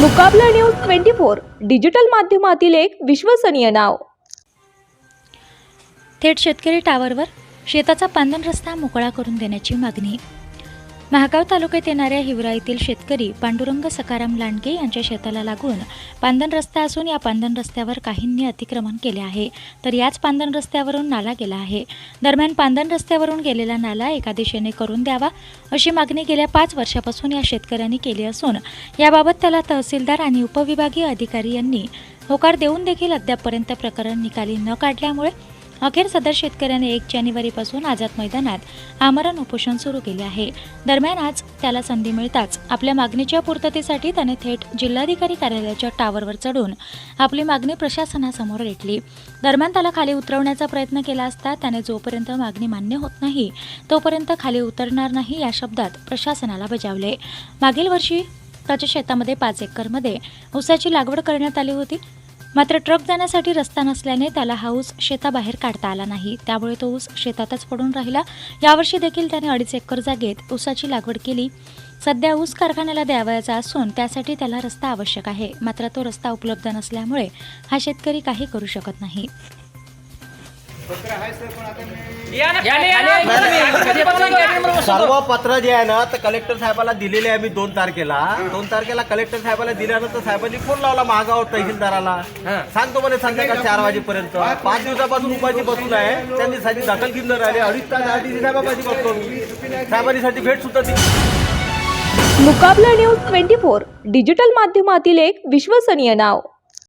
Mukabala news twenty four digital माध्यमातील एक विश्वसनीय नाव. थेट शेतकरी टावरवर शेताचा पांदन रस्ता मोकळा करून देण्याची मागणी महागाव तालुक्यात येणाऱ्या हिवरा येथील शेतकरी पांडुरंग सकाराम लांडगे यांच्या शेताला लागून पांदन रस्ता असून या पांदन रस्त्यावर काहींनी अतिक्रमण केले आहे. तर याच पांदन रस्त्यावरून नाला गेला आहे. दरम्यान पांदन रस्त्यावरून गेलेला नाला एका दिशेने करून द्यावा अशी मागणी गेल्या पाच वर्षापासून या शेतकऱ्यांनी केली असून याबाबत त्याला तहसीलदार आणि उपविभागीय अधिकारी यांनी होकार देऊन देखील अद्यापपर्यंत प्रकरण निकाली न काढल्यामुळे अखेर सदर शेतकऱ्याने एक जानेवारीपासून आझाद मैदानात आमरण उपोषण सुरू केले आहे. दरम्यान आज त्याला संधी मिळताच आपल्या मागणीच्या पूर्ततेसाठी त्याने थेट जिल्हाधिकारी कार्यालयाच्या टावरवर चढून आपली मागणी प्रशासनासमोर रेटली. दरम्यान त्याला खाली उतरवण्याचा प्रयत्न केला असता त्याने जोपर्यंत मागणी मान्य होत नाही तोपर्यंत खाली उतरणार नाही या शब्दात प्रशासनाला बजावले. मागील वर्षी त्याच्या शेतामध्ये पाच एकरमध्ये ऊसाची लागवड करण्यात आली होती. मात्र ट्रक जाण्यासाठी रस्ता नसल्याने त्याला हा ऊस शेताबाहेर काढता आला नाही. त्यामुळे तो ऊस शेतातच पडून राहिला. यावर्षी देखील त्याने अडीच एकर जागेत ऊसाची लागवड केली. सध्या ऊस कारखान्याला द्यावयाचा असून त्यासाठी त्याला रस्ता आवश्यक आहे. मात्र तो रस्ता उपलब्ध नसल्यामुळे हा शेतकरी काही करू शकत नाही. सर्व पत्र जे आहे ना तर कलेक्टर साहेबाला दिलेले आहे मी दोन तारखेला. दोन तारखेला कलेक्टर साहेबाला दिल्यानंतर साहेबांनी फोन लावला महागावर तहसीलदाराला. सांगतो म्हणे संध्याकाळ चार वाजेपर्यंत. पाच दिवसापासून उपाशी बसून आहे. त्यांनी साठी दखल घेऊन राहिले. अडीच तास आधी साहेबापाशी बसतो मी साहेबांनी साठी भेट सुद्धा दिली. Mukabala news twenty four digital माध्यमातील एक विश्वसनीय नाव.